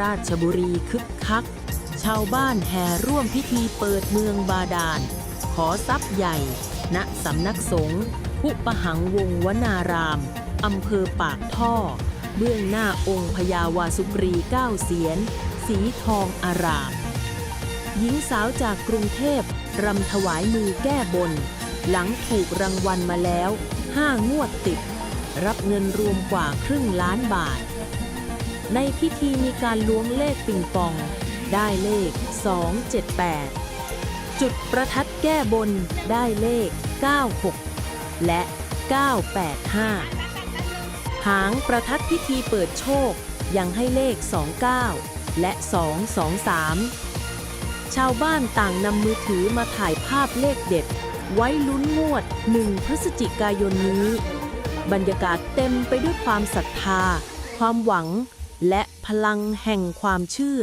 ราชบุรีคึกคัก ชาวบ้านแห่ร่วมพิธีเปิดเมืองบาดาล ขอทรัพย์ใหญ่ ณสำนักสงฆ์พุประหังวงวนารามอำเภอปากท่อ เบื้องหน้าองค์พญาวาสุกรีเก้าเสียน สีทองอาราม หญิงสาวจากกรุงเทพรำถวายมือแก้บน หลังถูกรางวัลมาแล้วห้างวดติด รับเงินรวมกว่าครึ่งล้านบาท ในพิธีมีการล้วงเลขปิงปอง ได้เลข 278 จุดประทัดแก้บนได้เลข 96 และ 985 หางประทัดพิธีเปิดโชคยังให้เลข 29 และ 223 ชาวบ้านต่างนำมือถือมาถ่ายภาพเลขเด็ด ไว้ลุ้นงวด 1 พฤศจิกายนนี้ บรรยากาศเต็มไปด้วยความศรัทธา ความหวัง และพลังแห่งความเชื่อ